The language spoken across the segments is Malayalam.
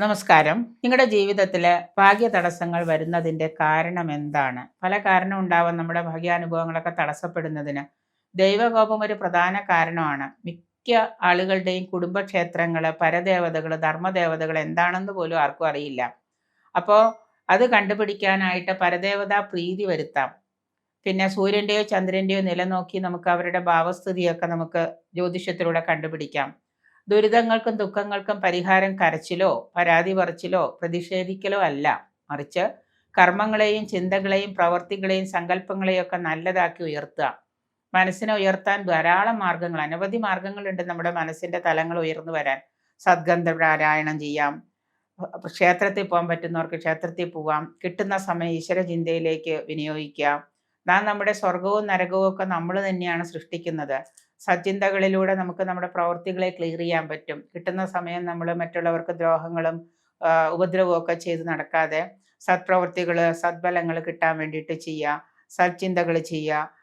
നമസ്കാരം. നിങ്ങളുടെ ജീവിതത്തിൽ ഭാഗ്യ തടസ്സങ്ങൾ വരുന്നതിന്റെ കാരണം എന്താണ് പല കാരണം ഉണ്ടാവാൻ നമ്മുടെ ഭാഗ്യാനുഭവങ്ങളൊക്കെ തടസ്സപ്പെടുന്നതിന്. ദൈവകോപം ഒരു പ്രധാന കാരണമാണ്. മിക്ക ആളുകളുടെയും കുടുംബക്ഷേത്രങ്ങൾ പരദേവതകൾ ധർമ്മദേവതകൾ എന്താണെന്ന് പോലും ആർക്കും അറിയില്ല. അപ്പോൾ അത് കണ്ടുപിടിക്കാനായിട്ട് പരദേവതാ പ്രീതി വരുത്താം. പിന്നെ സൂര്യന്റെയോ ചന്ദ്രന്റെയോ നില നോക്കി നമുക്ക് അവരുടെ ഭാവസ്ഥിതിയൊക്കെ നമുക്ക് ജ്യോതിഷത്തിലൂടെ കണ്ടുപിടിക്കാം. ദുരിതങ്ങൾക്കും ദുഃഖങ്ങൾക്കും പരിഹാരം കരച്ചിലോ പരാതി പറച്ചിലോ പ്രതിഷേധിക്കലോ അല്ല. മറിച്ച് കർമ്മങ്ങളെയും ചിന്തകളെയും പ്രവർത്തികളെയും സങ്കല്പങ്ങളെയും ഒക്കെ നല്ലതാക്കി ഉയർത്തുക. മനസ്സിനെ ഉയർത്താൻ ധാരാളം മാർഗങ്ങൾ അനവധി മാർഗങ്ങളുണ്ട് നമ്മുടെ മനസ്സിന്റെ തലങ്ങൾ ഉയർന്നു വരാൻ. സദ്ഗന്ധ പാരായണം ചെയ്യാം. ക്ഷേത്രത്തിൽ പോകാൻ പറ്റുന്നവർക്ക് ക്ഷേത്രത്തിൽ പോവാം. കിട്ടുന്ന സമയം ഈശ്വര ചിന്തയിലേക്ക് വിനിയോഗിക്കാം. നാം നമ്മുടെ സ്വർഗവും നരകവും ഒക്കെ നമ്മൾ തന്നെയാണ് സൃഷ്ടിക്കുന്നത്. സച്ചിന്തകളിലൂടെ നമുക്ക് നമ്മുടെ പ്രവൃത്തികളെ ക്ലിയർ ചെയ്യാൻ പറ്റും. കിട്ടുന്ന സമയം നമ്മൾ മറ്റുള്ളവർക്ക് ദ്രോഹങ്ങളും ഉപദ്രവമൊക്കെ ചെയ്ത് നടക്കാതെ സത്പ്രവൃത്തികൾ സദ്ഫലങ്ങൾ കിട്ടാൻ വേണ്ടിയിട്ട് ചെയ്യുക സച്ചിന്തകൾ ചെയ്യുക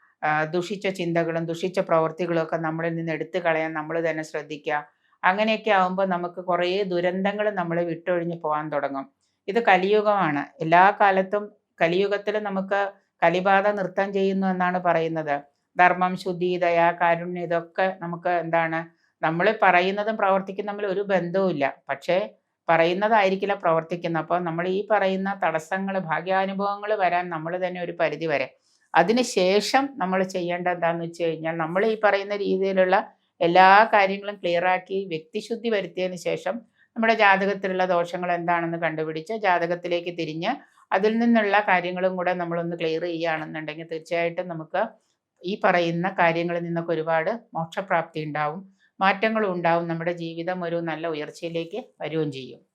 ദുഷിച്ച ചിന്തകളും ദുഷിച്ച പ്രവൃത്തികളും ഒക്കെ നമ്മളിൽ നിന്ന് എടുത്തു കളയാൻ നമ്മൾ തന്നെ ശ്രദ്ധിക്കുക അങ്ങനെയൊക്കെ ആകുമ്പോൾ നമുക്ക് കുറേ ദുരന്തങ്ങൾ നമ്മൾ വിട്ടൊഴിഞ്ഞ് പോകാൻ തുടങ്ങും. ഇത് കലിയുഗമാണ്. എല്ലാ കാലത്തും കലിയുഗത്തിൽ നമുക്ക് കലിബാധ നൃത്തം ചെയ്യുന്നു എന്നാണ് പറയുന്നത്. ധർമ്മം ശുദ്ധി ദയ കാരുണ്യം ഇതൊക്കെ നമുക്ക് എന്താണ് നമ്മൾ പറയുന്നതും പ്രവർത്തിക്കുന്ന തമ്മിൽ ഒരു ബന്ധവുമില്ല. പക്ഷേ പറയുന്നതായിരിക്കില്ല പ്രവർത്തിക്കുന്നത്. അപ്പോൾ നമ്മൾ ഈ പറയുന്ന തടസ്സങ്ങൾ ഭാഗ്യാനുഭവങ്ങൾ വരാൻ നമ്മൾ തന്നെ ഒരു പരിധി വരെ. അതിനുശേഷം നമ്മൾ ചെയ്യേണ്ട എന്താണെന്ന് വെച്ച് കഴിഞ്ഞാൽ നമ്മൾ ഈ പറയുന്ന രീതിയിലുള്ള എല്ലാ കാര്യങ്ങളും ക്ലിയറാക്കി വ്യക്തിശുദ്ധി വരുത്തിയതിന് ശേഷം നമ്മുടെ ജാതകത്തിലുള്ള ദോഷങ്ങൾ എന്താണെന്ന് കണ്ടുപിടിച്ച് ജാതകത്തിലേക്ക് തിരിഞ്ഞ് അതിൽ നിന്നുള്ള കാര്യങ്ങളും കൂടെ നമ്മളൊന്ന് ക്ലിയർ ചെയ്യുകയാണെന്നുണ്ടെങ്കിൽ തീർച്ചയായിട്ടും നമുക്ക് ഈ പറയുന്ന കാര്യങ്ങളിൽ നിന്നൊക്കെ ഒരുപാട് മോക്ഷപ്രാപ്തി ഉണ്ടാവും. മാറ്റങ്ങളും ഉണ്ടാവും. നമ്മുടെ ജീവിതം ഒരു നല്ല ഉയർച്ചയിലേക്ക് വരികയും ചെയ്യും.